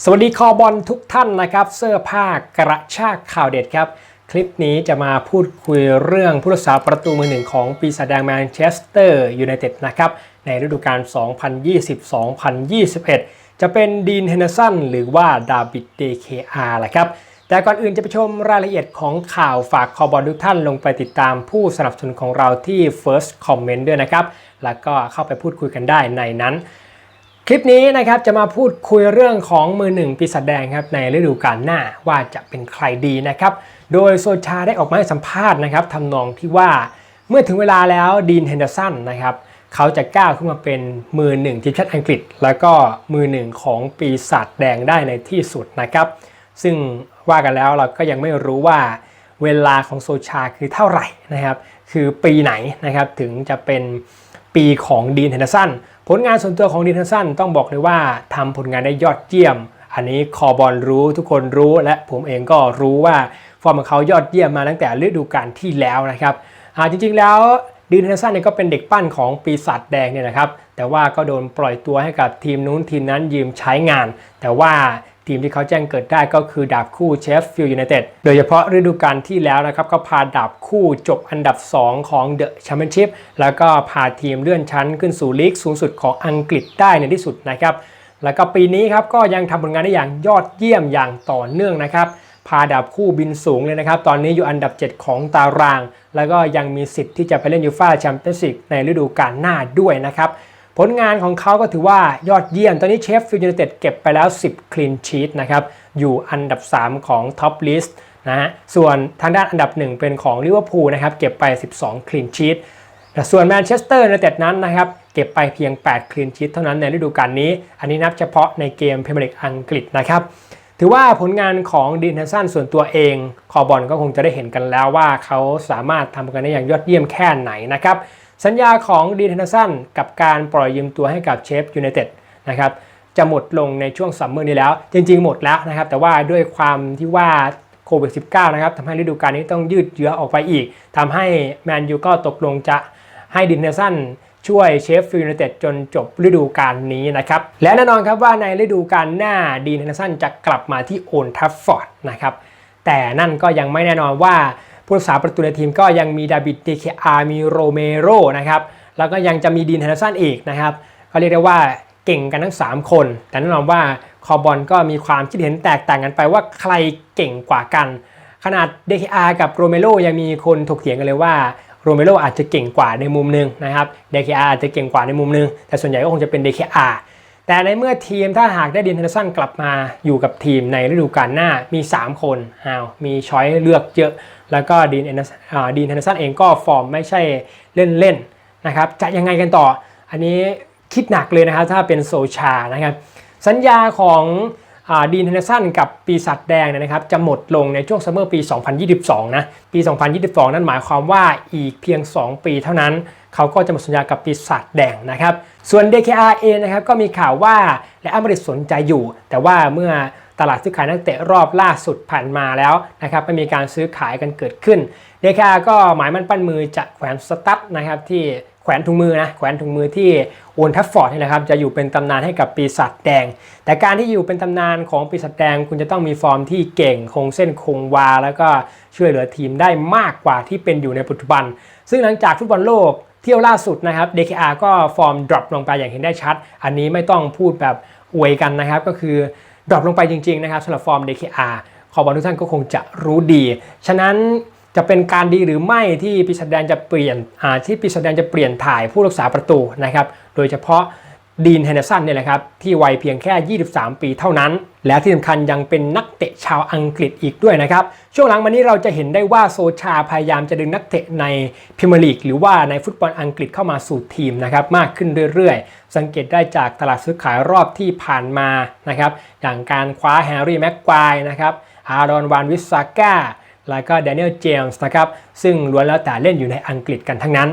สวัสดีคอบอลทุกท่านนะครับ เสื้อผ้ากระชากข่าวเด็ดครับ คลิปนี้จะมาพูดคุยเรื่องผู้รักษาประตูมือหนึ่งของปีศาจแดงแมนเชสเตอร์ยูไนเต็ดนะครับ ในฤดูกาล 2020-2021 จะเป็นดีนเฮนเดอร์สันหรือว่าดาบิดเดเคอาร์แหละครับ แต่ก่อนอื่นจะไปชมรายละเอียดของข่าวฝากคอบอลทุกท่านลงไปติดตามผู้สนับสนุนของเราที่ First Comment ด้วยนะครับ แล้วก็เข้าไปพูดคุยกันได้ในนั้น คลิปนี้นะครับจะมาพูดคุยเรื่องของมือหนึ่งปีศาจแดงครับในฤดูกาลหน้าว่าจะเป็นใครดีนะครับ โดยโซชาได้ออกมาให้สัมภาษณ์นะครับทำนองที่ว่าเมื่อถึงเวลาแล้วดีนเฮนเดอร์สันนะครับเขาจะก้าวขึ้นมาเป็นมือหนึ่งทีมชาติอังกฤษ แล้วก็มือหนึ่งของปีศาจแดงได้ในที่สุดนะครับ ซึ่งว่ากันแล้วเราก็ยังไม่รู้ว่าเวลาของโซชาคือเท่าไหร่นะครับ คือปีไหนนะครับถึงจะเป็น ปีของดีนเฮนเดอร์สันผลงานส่วนตัวของดีนเฮนเดอร์สันต้องบอกเลยว่าทำผลงานได้ยอดเยี่ยม อันนี้คอบอลรู้ทุกคนรู้และผมเองก็รู้ว่าฟอร์มของเขายอดเยี่ยมมาตั้งแต่ฤดูกาลที่แล้วนะครับจริงๆแล้วดีนเฮนเดอร์สันเนี่ยก็เป็นเด็กปั้นของปีศาจแดงเนี่ยนะครับแต่ว่าก็โดนปล่อยตัวให้กับทีมนู้นทีมนั้นยืมใช้งาน แต่ว่า ทีมที่เขาแจ้งเกิดได้ก็คือดาบคู่เชฟฟิลด์ยูไนเต็ดโดยเฉพาะฤดูกาลที่แล้วนะครับ ก็พาดาบคู่จบอันดับ 2 ของเดอะแชมเปี้ยนชิพแล้วก็พาทีมเลื่อนชั้นขึ้นสู่ลีกสูงสุดของอังกฤษได้ในที่สุดนะครับ แล้วก็ปีนี้ครับก็ยังทำผลงานได้อย่างยอดเยี่ยมอย่างต่อเนื่องนะครับพาดาบคู่บินสูงเลยนะครับ ตอนนี้อยู่อันดับ 7 ของตาราง แล้วก็ยังมีสิทธิ์ที่จะไปเล่นยูฟ่าแชมเปี้ยนส์ลีกในฤดูกาลหน้าด้วยนะครับ ผลงานของเขาก็ถือว่ายอดเยี่ยม ตอนนี้เชฟฟิลด์ยูไนเต็ดเก็บไปแล้ว 10 คลีนชีตนะครับ อยู่อันดับ 3 ของท็อปลิสต์นะฮะ ส่วนทางด้านอันดับ 1 เป็นของลิเวอร์พูลนะครับ เก็บไป 12 คลีนชีตแต่ส่วนแมนเชสเตอร์ยูไนเต็ดนั้นนะครับ เก็บไปเพียง 8 คลีนชีตเท่านั้นในฤดูกาลนี้ อันนี้นับเฉพาะในเกมพรีเมียร์ลีกอังกฤษนะครับ ถือว่าผลงานของดีนเทนสันส่วนตัวเอง คอบอลก็คงจะได้เห็นกันแล้วว่าเขาสามารถทำกันได้อย่างยอดเยี่ยมแค่ไหนนะครับ สัญญาของดีเทนสันกับการปล่อยยืมตัวให้กับเชฟยูไนเต็ดนะครับจะหมดลงในช่วงซัมเมอร์นี้แล้ว จริง ๆ หมดแล้วนะครับ แต่ว่าด้วยความที่ว่าโควิด -19 นะครับทำให้ฤดูกาลนี้ต้องยืดเยื้อออกไปอีกทำให้แมนยูก็ตกลงจะให้ดินเทนสันช่วยเชฟฟิลด์ยูไนเต็ดจนจบฤดูกาลนี้นะครับ และแน่นอนครับว่าในฤดูกาลหน้าดีนเนเดอร์สันจะกลับมาที่โอนทัฟฟอร์ดนะครับ แต่นั่นก็ยังไม่แน่นอนว่า ผู้รักษาประตูในทีมก็ยังมีดาบิดเดเคอาร์มีโรเมโรนะครับ แล้วก็ยังจะมีดีนเฮนเดอร์สันอีกนะครับก็เรียกได้ว่าเก่งกันทั้ง 3 คน แต่แน่นอนว่าคอบอลก็มีความคิดเห็นแตกต่างกันไปว่าใครเก่งกว่ากัน ขนาด DKR กับโรเมโรยังมีคนถกเถียงกันเลยว่าโรเมโรอาจจะเก่งกว่าในมุมหนึงนะครับ DKR อาอาจจะเก่งกว่าในมุมหนึง แต่ส่วนใหญ่ก็คงจะเป็น DKR แต่ในเมื่อทีมถ้าหากได้ดินเทนเดอร์สันกลับมาอยู่กับทีมในฤดูกาลหน้ามี 3 คนอ้าวมีช้อยเลือกเยอะ แล้วก็ดีนดีนเทนเดอร์สันเองก็ฟอร์มไม่ใช่เล่นๆนะครับจะยังไงกันต่อ อันนี้คิดหนักเลยนะครับถ้าเป็นโซชานะครับสัญญาของ ดีนเทนเดอร์สันกับปีศาจแดงเนี่ยนะครับจะหมดลงในช่วงซัมเมอร์ปี 2022 นะปี 2022 นั้นหมายความว่าอีกเพียง 2 ปีเท่านั้น เขาก็จะหมดสัญญากับปีศาจแดงนะครับ ส่วน DKR เองนะครับก็มีข่าวว่าและอเมริกสนใจอยู่ แต่ว่าเมื่อ ตลาดซื้อขายนักเตะรอบล่าสุดผ่านมาแล้วนะครับไม่มีการซื้อขายกันเกิดขึ้น DKR ก็หมายมั่นปั้นมือจะแขวนสตั๊ดนะครับที่แขวนถุงมือนะแขวนถุงมือที่โอนทัฟฟอร์ดนี่นะครับจะอยู่เป็นตำนานให้กับปีศาจแดง แต่การที่อยู่เป็นตำนานของปีศาจแดง คุณจะต้องมีฟอร์มที่เก่งคงเส้นคงวา แล้วก็ช่วยเหลือทีมได้มากกว่าที่เป็นอยู่ในปัจจุบัน ซึ่งหลังจากฟุตบอลโลกเที่ยวล่าสุดนะครับ DKR ก็ฟอร์มดรอปลงไปอย่างเห็นได้ชัด อันนี้ไม่ต้องพูดแบบอวยกันนะครับก็คือ ดรอปลงไปจริงๆนะครับสำหรับฟอร์ม DKR ขอบอลทุกท่านก็คงจะรู้ดี ฉะนั้นจะเป็นการดีหรือไม่ที่ปีศาจแดงจะเปลี่ยนที่ปีศาจแดงจะเปลี่ยนถ่ายผู้รักษาประตูนะครับ โดยเฉพาะ ดีนเฮนเดอร์สันเนี่ยแหละครับที่วัยเพียงแค่ 23 ปีเท่านั้น และที่สำคัญยังเป็นนักเตะชาวอังกฤษอีกด้วยนะครับ ช่วงหลังมานี้เราจะเห็นได้ว่าโซชาพยายามจะดึงนักเตะในพรีเมียร์ลีกหรือว่าในฟุตบอลอังกฤษเข้ามาสู่ทีมนะครับมากขึ้นเรื่อยๆ สังเกตได้จากตลาดซื้อขายรอบที่ผ่านมานะครับอย่างการคว้าแฮร์รี่แม็กควายนะครับอารอนวานวิสซาก้าแล้วก็แดเนียลเจมส์นะครับซึ่งล้วนแล้วแต่เล่นอยู่ในอังกฤษกันทั้งนั้น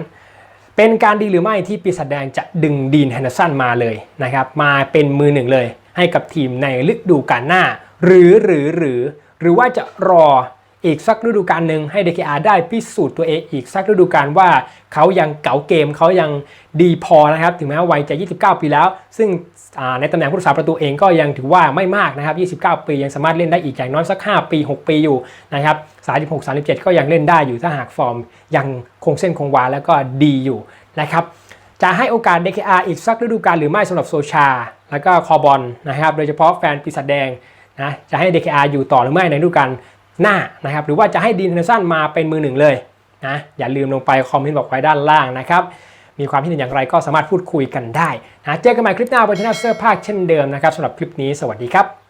เป็นการดีหรือไม่ที่ปีศาจแดงจะดึงดีนแฮนเดอร์สันมาเลยนะครับมาเป็นมือหนึ่งเลย ให้กับทีมในฤดูกาลหน้า หรือหรือหรือ หรือว่าจะรอ อีกสักฤดูกาลหนึ่งให้ DKR ได้พิสูจน์ตัวเองอีกสักฤดูกาลว่าเขายังเก๋าเกมเขายังดีพอนะครับ ถึงแม้วัยจะ 29 ปีแล้ว ซึ่งในตำแหน่งผู้รักษาประตูเองก็ยังถือว่าไม่มากนะครับ 29 ปียังสามารถเล่นได้อีกอย่างน้อยสัก 5 ปี 6 ปีอยู่นะครับ 36 37 ก็ยังเล่นได้อยู่ถ้าหากฟอร์ม ยังคงเส้นคงวาแล้วก็ดีอยู่นะครับจะให้โอกาส DKR อีกสักฤดูกาลหรือไม่สำหรับโซชา แล้วก็คอบอลนะครับ โดยเฉพาะแฟนปีศาจแดงนะจะให้ DKR อยู่ต่อหรือไม่ในฤดูกาล หน้านะครับหรือว่าจะให้ดีนเทนสันมาเป็นมือหนึ่งเลยนะอย่าลืมลงไปคอมเมนต์บอกไว้ด้านล่างนะครับมีความคิดเห็นอย่างไรก็สามารถพูดคุยกันได้นะเจอกันใหม่คลิปหน้าบนช่องเสื้อผ้าเช่นเดิมนะครับสำหรับคลิปนี้สวัสดีครับ